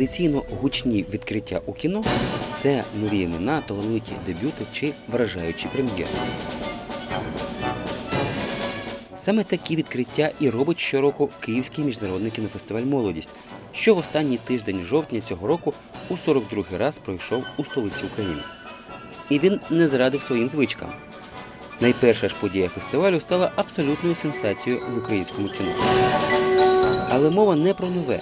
Традиційно гучні відкриття у кіно це нові імена, талановиті дебюти чи вражаючі прем'єри. Саме такі відкриття і робить щороку Київський міжнародний кінофестиваль Молодість, що в останній тиждень жовтня цього року у 42-й раз пройшов у столиці України. І він не зрадив своїм звичкам. Найперша ж подія фестивалю стала абсолютною сенсацією в українському кіно. Але мова не про нове,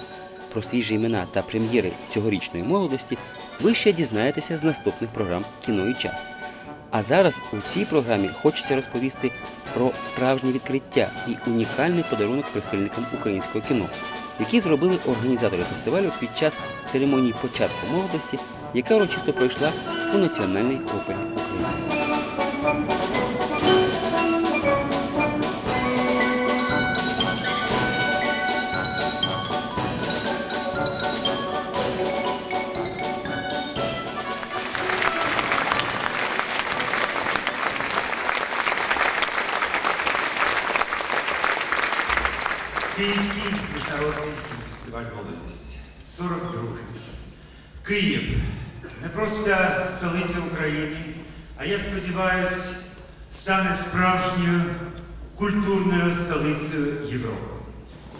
про свіжі імена та прем'єри цьогорічної молодості ви ще дізнаєтеся з наступних програм Кіно і час. А зараз у цій програмі хочеться розповісти про справжнє відкриття і унікальний подарунок прихильникам українського кіно, які зробили організатори фестивалю під час церемонії початку молодості, яка урочисто пройшла у Національній опері України. Справжньою культурною столицею Європи.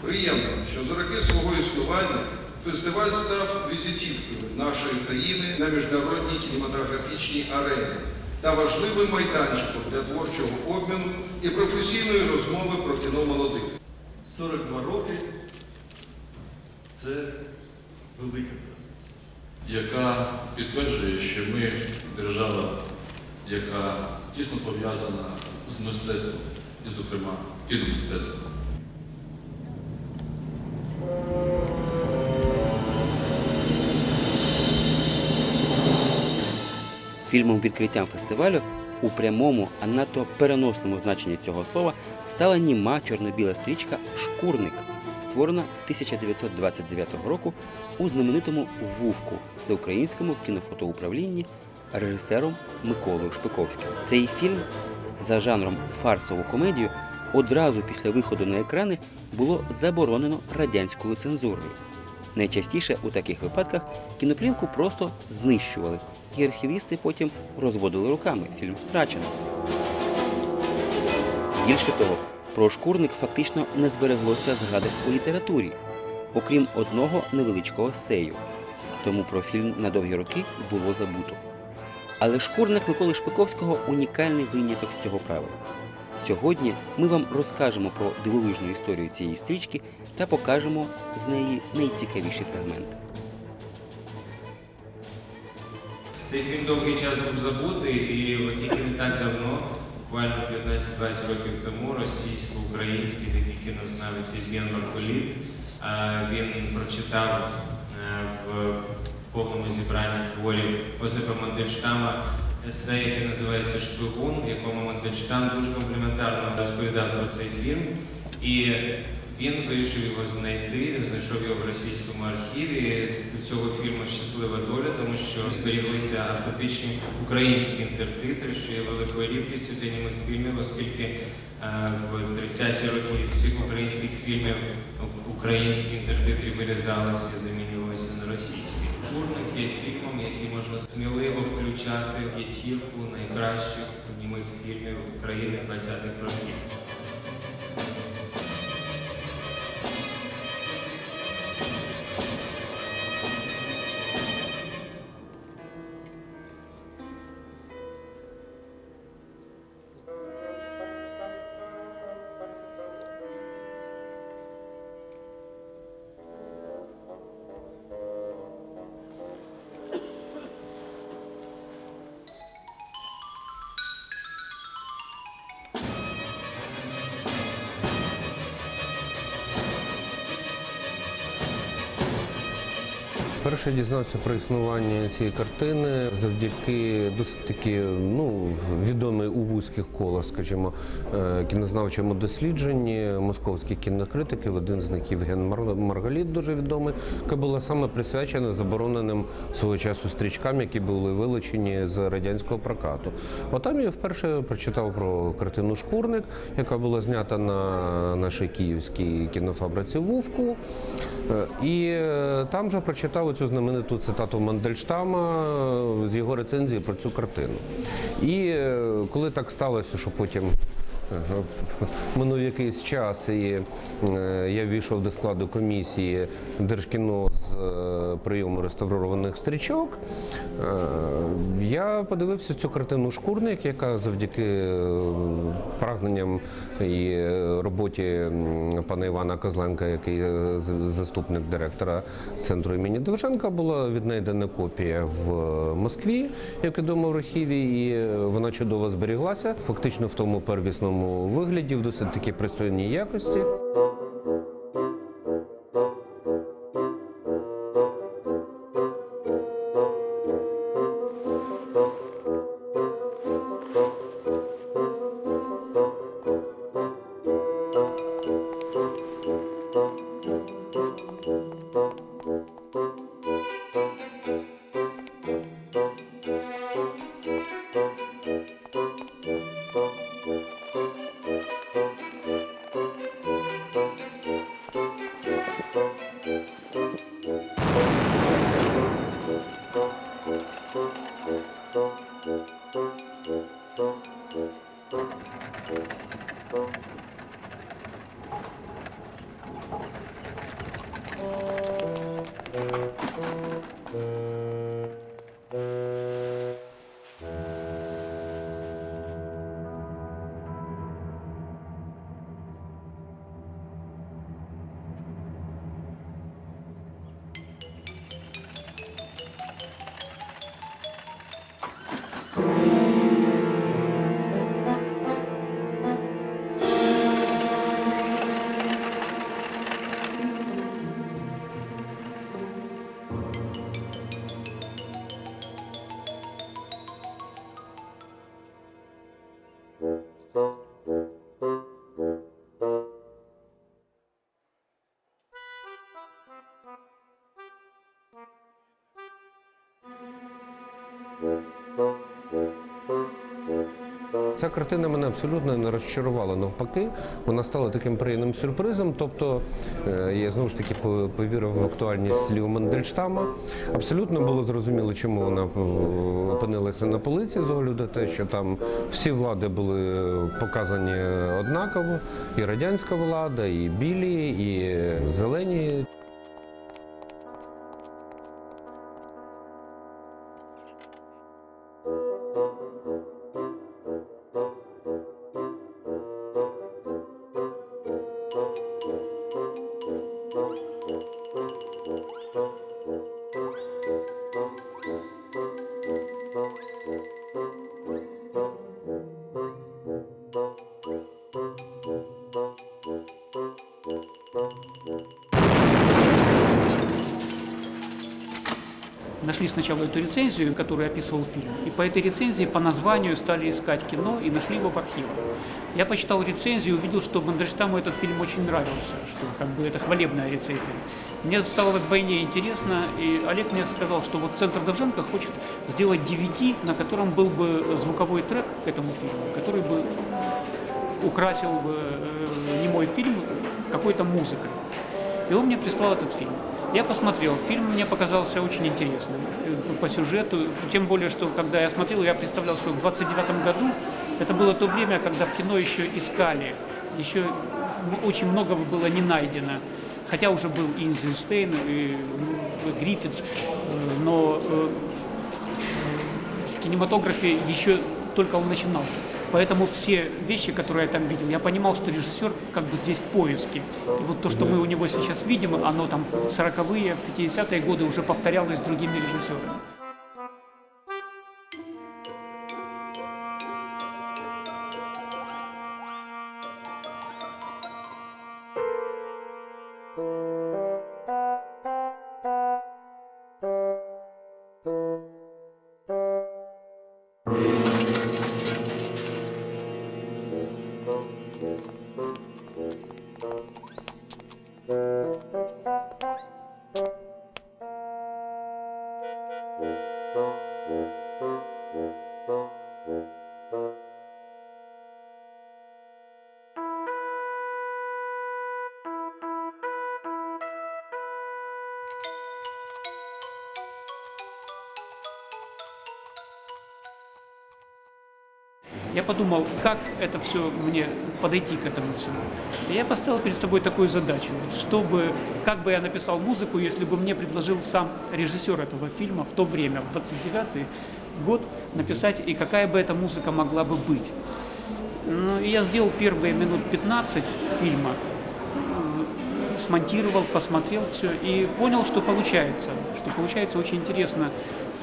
Приємно, що за роки свого існування фестиваль став візитівкою нашої країни на міжнародній кінематографічній арені та важливим майданчиком для творчого обміну і професійної розмови про кіно молодих. 42 роки це велика традиція. яка підтверджує, що ми держава, яка тісно пов'язана з мистецтвом, і, зокрема, кіномистецтвом. Фільмом відкриттям фестивалю у прямому, а надто переносному значенні цього слова стала німа чорно-біла стрічка Шкурник, створена 1929 року у знаменитому Вувку всеукраїнському кінофотоуправлінні режисером Миколою Шпиковським. Цей фільм за жанром фарсову комедію одразу після виходу на екрани було заборонено радянською цензурою. Найчастіше у таких випадках кіноплівку просто знищували, і архівісти потім розводили руками. Фільм втрачено. Більше того, про шкурник фактично не збереглося згадок у літературі, окрім одного невеличкого сею. Тому про фільм на довгі роки було забуто. Але шкурник Миколи Шпиковського унікальний виняток з цього правила. Сьогодні ми вам розкажемо про дивовижну історію цієї стрічки та покажемо з неї найцікавіші фрагменти. Цей фільм довгий час був забутий, і от тільки не так давно, буквально 15-20 років тому, російсько-український такий кінознавець Євген Марколіт, він прочитав е, в повному зібранні творів Осипа Мандельштама есе, яке називається Шпигун, в якому Мандельштам дуже компліментарно розповідав про цей фільм. І він вирішив його знайти, знайшов його в російському архіві. У цього фільму щаслива доля, тому що зберіглися автентичні українські інтертитри, що є великою рідкістю для німих фільмів, оскільки е, в 30-ті роки з цих українських фільмів українські інтертитри вирізалися і замінювалися на російські. Журник є фільмом, який можна сміливо включати в п'ятірку найкращих німих фільмів України 20-х років. Вперше дізнався про існування цієї картини завдяки досить таки ну, відомій у вузьких колах, скажімо, е, кінознавчому дослідженні московських кінокритиків. Один з них Євген Маргаліт, дуже відомий, яка була саме присвячена забороненим свого часу стрічкам, які були вилучені з радянського прокату. Отам я вперше прочитав про картину Шкурник, яка була знята на нашій київській кінофабриці Вувку. Е, І е, там же прочитав цю знамениту цитату Мандельштама е, з його рецензії про цю картину. І е, коли так сталося, що потім е, минув якийсь час, і я війшов до складу комісії Держкіно прийому реставрованих стрічок, е, я подивився цю картину Шкурник, яка завдяки е, прагненням і е, роботі пана Івана Козленка, який е, заступник директора центру імені Довженка, була віднайдена копія в е, Москві, як відомо в архіві, і е, вона чудово зберіглася, фактично в тому первісному вигляді, в досить таки пристойній якості. Ця картина мене абсолютно не розчарувала. Навпаки, вона стала таким приємним сюрпризом. Тобто е, я знову ж таки повірив в актуальність слів Мандельштама. Абсолютно було зрозуміло, чому вона е, опинилася на полиці з огляду те, що там всі влади були показані однаково. І радянська влада, і білі, і зелені. Нашли сначала эту рецензию, которую описывал фильм, и по этой рецензии, по названию стали искать кино и нашли его в архивах. Я почитал рецензию и увидел, что Мандельштаму этот фильм очень нравился, что как бы это хвалебная рецензия. Мне стало вдвойне интересно, и Олег мне сказал, что вот Центр Довженко хочет сделать DVD, на котором был бы звуковой трек к этому фильму, который бы украсил бы э, немой фильм какой-то музыкой. И он мне прислал этот фильм. Я посмотрел, фильм мне показался очень интересным э, по сюжету, тем более, что когда я смотрел, я представлял, что в 29 году это было то время, когда в кино еще искали, еще очень много было не найдено. Хотя уже был и Эйнштейн, и м, Гриффитс, э, но э, в кинематографе еще только он начинался. Поэтому все вещи, которые я там видел, я понимал, что режиссер как бы здесь в поиске. И вот то, что мы у него сейчас видим, оно там в 40-е, в 50-е годы уже повторялось другими режиссерами. Thank you. Я подумал, как это все мне подойти к этому всему. И я поставил перед собой такую задачу, чтобы, как бы я написал музыку, если бы мне предложил сам режиссер этого фильма в то время, в 29 год, написать, и какая бы эта музыка могла бы быть. Ну, и я сделал первые минут 15 фильма, э, смонтировал, посмотрел все и понял, что получается, что получается очень интересно,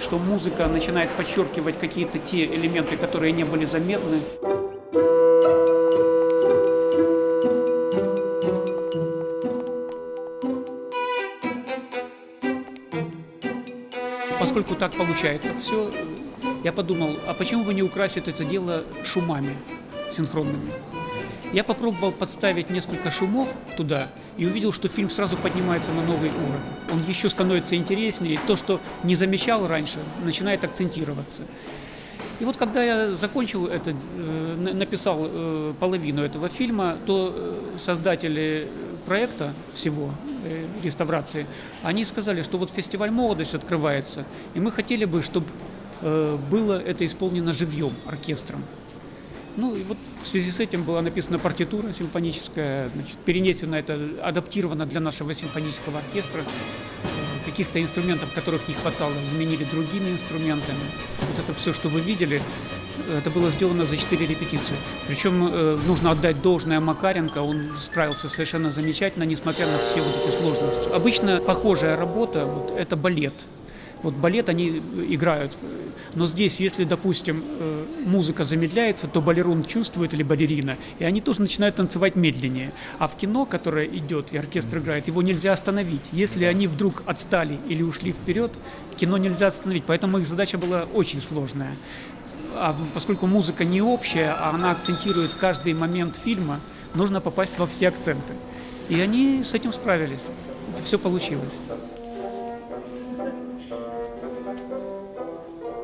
что музыка начинает подчеркивать какие-то те элементы, которые не были заметны. Поскольку так получается все, я подумал, а почему бы не украсить это дело шумами синхронными? Я попробовал подставить несколько шумов туда и увидел, что фильм сразу поднимается на новый уровень. Он еще становится интереснее, то, что не замечал раньше, начинает акцентироваться. И вот когда я закончил это, э, на- написал э, половину этого фильма, то э, создатели проекта всего реставрации, они сказали, что вот фестиваль «Молодость» открывается, и мы хотели бы, чтобы было это исполнено живьем, оркестром. Ну и вот в связи с этим была написана партитура симфоническая, значит, перенесена это, адаптирована для нашего симфонического оркестра. Э, Каких-то инструментов, которых не хватало, заменили другими инструментами. Вот это все, что вы видели, это было сделано за четыре репетиции. Причем э, нужно отдать должное Макаренко, он справился совершенно замечательно, несмотря на все вот эти сложности. Обычно похожая работа, вот, это балет. Вот балет они э, играют. Но здесь, если, допустим, э, музыка замедляется, то балерун чувствует или балерина, и они тоже начинают танцевать медленнее. А в кино, которое идет и оркестр играет, его нельзя остановить. Если они вдруг отстали или ушли вперед, кино нельзя остановить. Поэтому их задача была очень сложная. А поскольку музыка не общая, а она акцентирует каждый момент фильма, нужно попасть во все акценты. И они с этим справились. Это все получилось.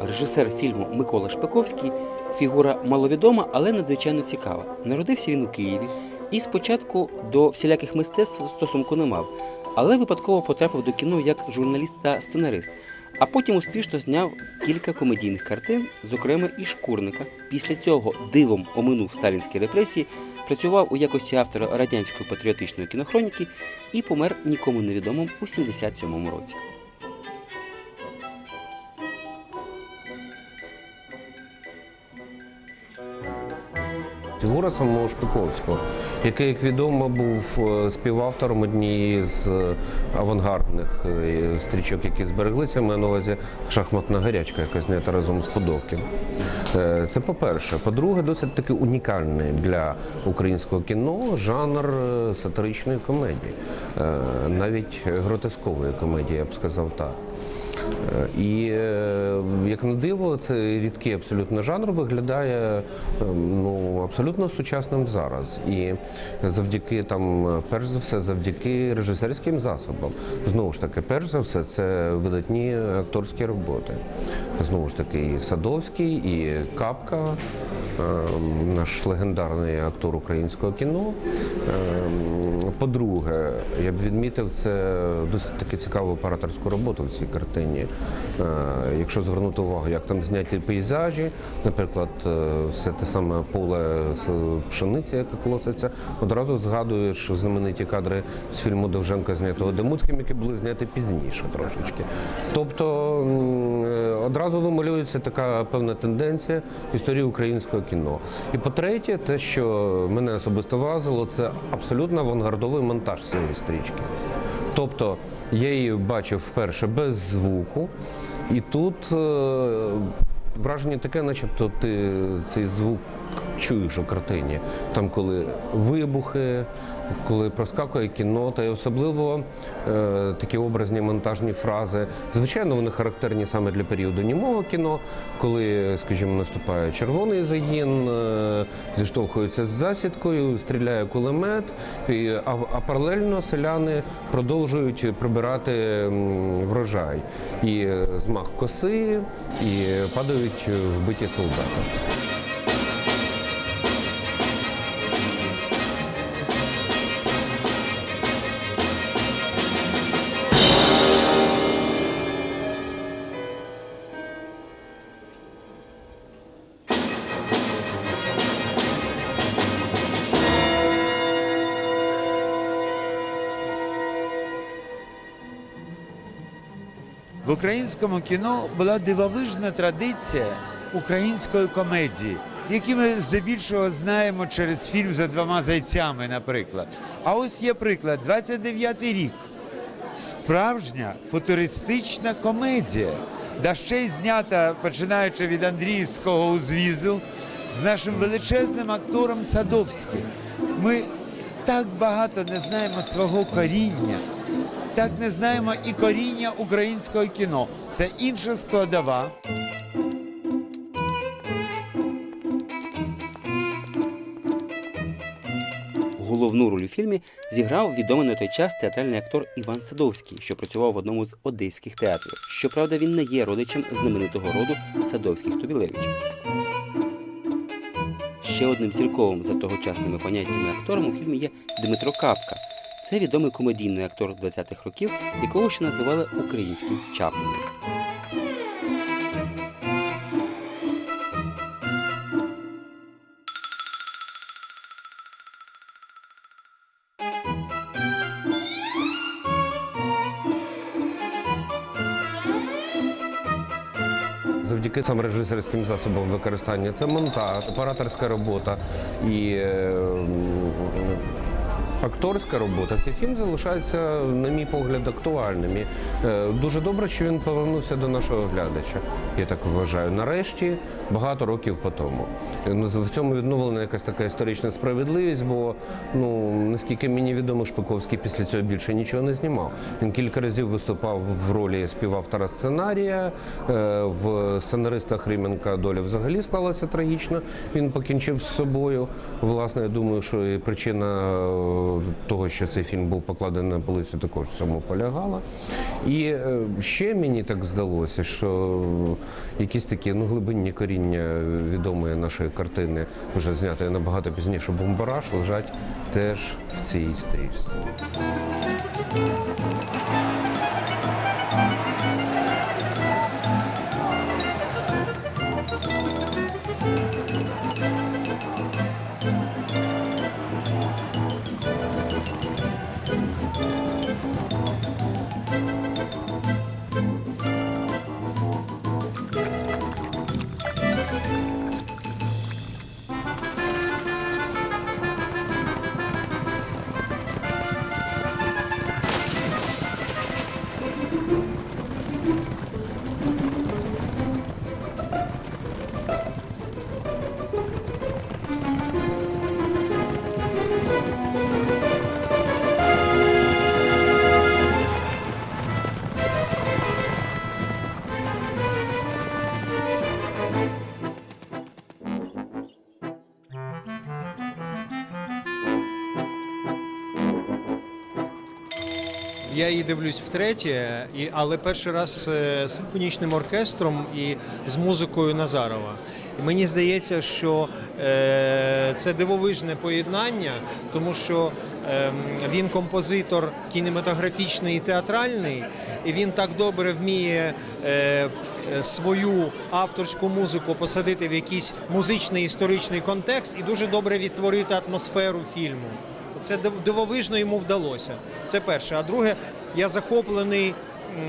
Режисер фільму Микола Шпаковський фігура маловідома, але надзвичайно цікава. Народився він у Києві і спочатку до всіляких мистецтв стосунку не мав, але випадково потрапив до кіно як журналіст та сценарист. А потім успішно зняв кілька комедійних картин, зокрема і шкурника. Після цього дивом оминув сталінські репресії, працював у якості автора радянської патріотичної кінохроніки і помер нікому невідомим у 77-му році. Фігура самого Шпиковського, який, як відомо, був е, співавтором однієї з е, авангардних е, стрічок, які збереглися, маю на увазі шахматна гарячка, яка знята разом з Подовкін. Е, Це по-перше. По-друге, досить таки унікальний для українського кіно жанр сатиричної комедії, навіть гротескової комедії, я б сказав так. Е, І е, як на диво, цей рідкий абсолютно жанр виглядає е, ну абсолютно сучасним зараз. І завдяки там, перш за все, завдяки режисерським засобам. Знову ж таки, перш за все, це видатні акторські роботи. Знову ж таки, і Садовський, і Капка, е, наш легендарний актор українського кіно. По-друге, я б відмітив це досить таки цікаву операторську роботу в цій картині. Е, Якщо звернути увагу, як там зняті пейзажі, наприклад, е, все те саме поле пшениці, яке колоситься, одразу згадуєш знамениті кадри з фільму Довженка, знятого Демуцьким, які були зняті пізніше трошечки. Тобто е, одразу вималюється така певна тенденція в історії українського кіно. І по-третє, те, що мене особисто вразило, це абсолютно авангардовий монтаж цієї стрічки. Тобто я її бачив вперше без звуку, і тут е, враження таке, начебто ти цей звук чуєш у картині. Там, коли вибухи, коли проскакує кіно, та й особливо е, такі образні монтажні фрази. Звичайно, вони характерні саме для періоду німого кіно, коли, скажімо, наступає червоний загін, е, зіштовхується з засідкою, стріляє кулемет, і, а, а паралельно селяни продовжують прибирати врожай. І е, змах коси, і падають вбиті солдати. Українському кіно була дивовижна традиція української комедії, які ми здебільшого знаємо через фільм за двома зайцями, наприклад. А ось є приклад: 29-й рік. Справжня футуристична комедія, да ще й знята, починаючи від Андріївського узвізу, з нашим величезним актором Садовським. Ми так багато не знаємо свого коріння, так не знаємо і коріння українського кіно. Це інша складова. Головну роль у фільмі зіграв відомий на той час театральний актор Іван Садовський, що працював в одному з одеських театрів. Щоправда, він не є родичем знаменитого роду Садовських Тубілевичів. Ще одним зірковим за тогочасними поняттями актором у фільмі є Дмитро Капка. Це відомий комедійний актор 20-х років, якого ще називали українським Чаплином. Завдяки сам режисерським засобам використання це монтаж, операторська робота і е, акторська робота. Цей фільм залишається, на мій погляд, актуальним. І, е, Дуже добре, що він повернувся до нашого глядача. Я так вважаю. Нарешті багато років по тому. Ну, В цьому відновлена якась така історична справедливість, бо ну наскільки мені відомо, Шпаковський після цього більше нічого не знімав. Він кілька разів виступав в ролі співавтора сценарія. Е, В сценаристах Ріменка доля взагалі склалася трагічно. Він покінчив з собою. Власне, я думаю, що і причина е, того, що цей фільм був покладений на полицю, також в цьому полягала. І е, ще мені так здалося, що якісь такі ну, глибинні коріння відомої нашої картини, вже знятої набагато пізніше бомбараж, лежать теж в цій стрічці. Я її дивлюсь втретє, і, але перший раз е, з симфонічним оркестром і з музикою Назарова. І мені здається, що е, це дивовижне поєднання, тому що е, він композитор кінематографічний і театральний, і він так добре вміє е, свою авторську музику посадити в якийсь музичний історичний контекст і дуже добре відтворити атмосферу фільму. Це див- дивовижно йому вдалося. Це перше. А друге, я захоплений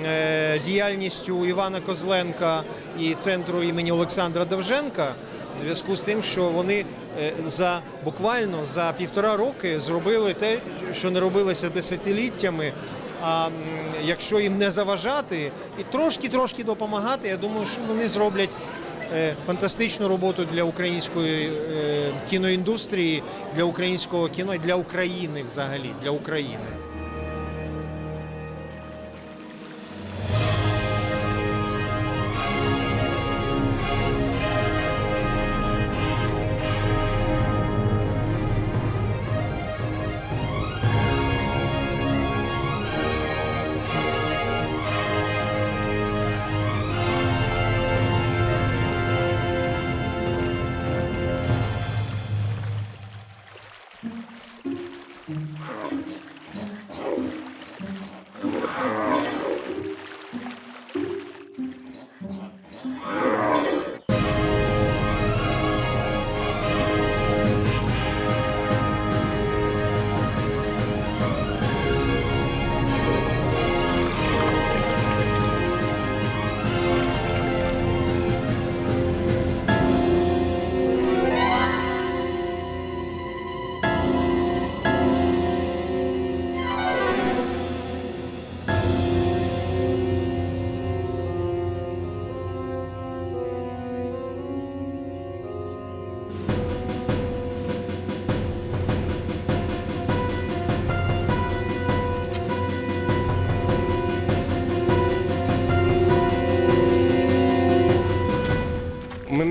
е, діяльністю Івана Козленка і центру імені Олександра Довженка в зв'язку з тим, що вони е, за буквально за півтора роки зробили те, що не робилося десятиліттями. А якщо їм не заважати і трошки-трошки допомагати, я думаю, що вони зроблять фантастичну роботу для української е, кіноіндустрії, для українського кіно і для України взагалі, для України.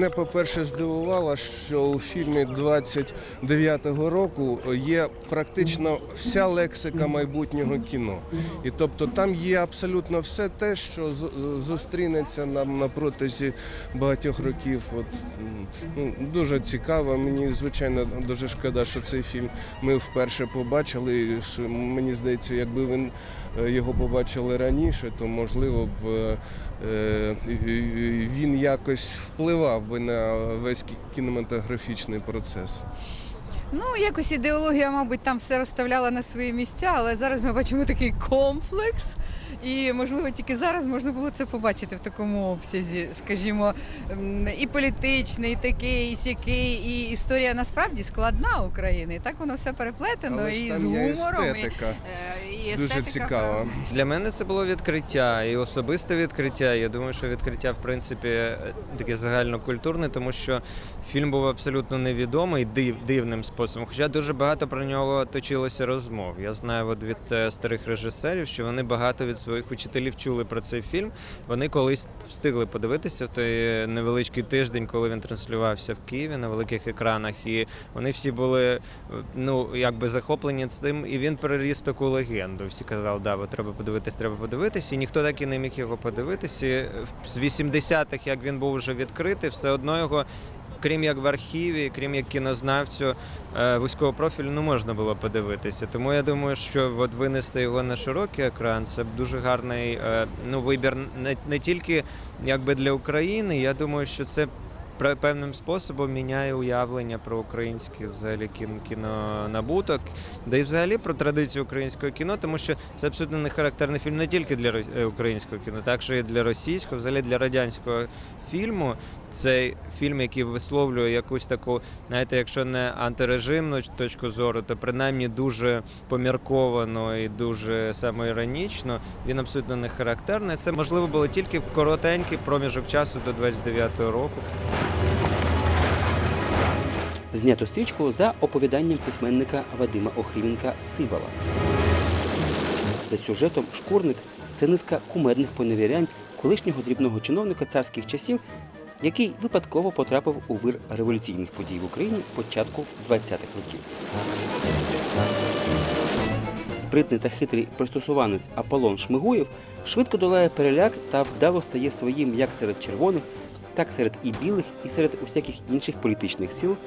Мене, по-перше, здивувало, що у фільмі 29-го року є практично вся лексика майбутнього кіно. І тобто там є абсолютно все те, що зустрінеться нам на протязі багатьох років. От, ну, дуже цікаво. Мені, звичайно, дуже шкода, що цей фільм ми вперше побачили. Що, Мені здається, якби він е, його побачили раніше, то можливо б е, е, він якось впливав би на весь кінематографічний процес. Ну, якось ідеологія, мабуть, там все розставляла на свої місця, але зараз ми бачимо такий комплекс. І можливо тільки зараз можна було це побачити в такому обсязі, скажімо, і політичний, і такий, і сякий, і історія насправді складна України. І так воно все переплетено Але і з гумором, естетика. е, і Дуже цікаво. Для мене це було відкриття і особисте відкриття. Я думаю, що відкриття, в принципі, таке загальнокультурне, тому що фільм був абсолютно невідомий див, дивним способом. Хоча дуже багато про нього точилося розмов. Я знаю от від е, старих режисерів, що вони багато від своїх учителів чули про цей фільм. Вони колись встигли подивитися в той невеличкий тиждень, коли він транслювався в Києві на великих екранах. І вони всі були е, ну якби захоплені цим, і він переріс таку легенду. Всі казали, да, от треба подивитись, треба подивитись. І ніхто так і не міг його подивитися. І З 80-х, як він був вже відкритий, все одно його. Крім як в архіві, крім як кінознавцю е, вузького профілю, не можна було подивитися. Тому я думаю, що от винести його на широкий екран це дуже гарний е, ну, вибір не, не тільки якби для України. Я думаю, що це певним способом міняє уявлення про український взагалі кін- кінонабуток, да і взагалі про традицію українського кіно, тому що це абсолютно не характерний фільм не тільки для е, українського кіно, так і для російського, взагалі для радянського фільму. Це фільм, який висловлює якусь таку, знаєте, якщо не антирежимну точку зору, то принаймні дуже помірковано і дуже самоіронічно. Він абсолютно не характерний. Це можливо було тільки коротенький проміжок часу до 29-го року. Знято стрічку за оповіданням письменника Вадима Охріменка Цибала. За сюжетом Шкурник це низка кумедних поневірянь колишнього дрібного чиновника царських часів, який випадково потрапив у вир революційних подій в Україні початку 20-х років. Спритний та хитрий пристосуванець Аполлон Шмигуєв швидко долає переляк та вдало стає своїм як серед червоних, так серед і білих, і серед усяких інших політичних сил,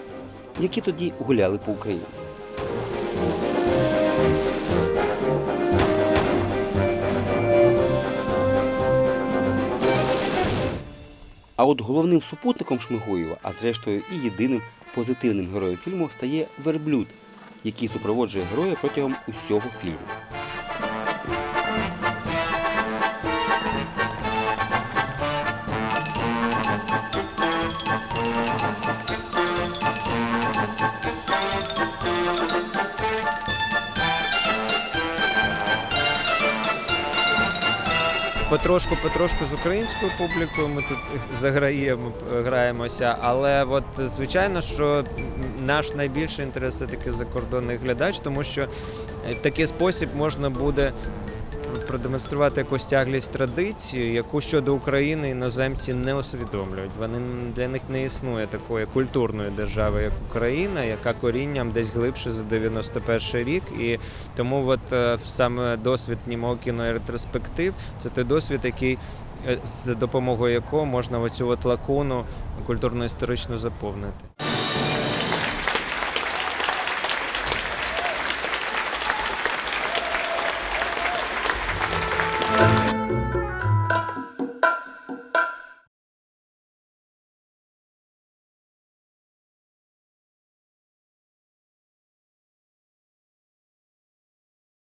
які тоді гуляли по Україні. А от головним супутником Шмигуєва, а зрештою і єдиним позитивним героєм фільму стає верблюд, який супроводжує героя протягом усього фільму. Потрошку, потрошку з українською публікою ми тут заграємо, граємося, але от звичайно, що наш найбільший інтерес це таки закордонний глядач, тому що в такий спосіб можна буде продемонструвати якусь тяглість традиції, яку щодо України іноземці не усвідомлюють. Вони для них не існує такої культурної держави, як Україна, яка корінням десь глибше за 91 рік. І тому от е, саме досвід німого кіно ретроспектив це той досвід, який е, з допомогою якого можна оцю от лакуну культурно-історично заповнити.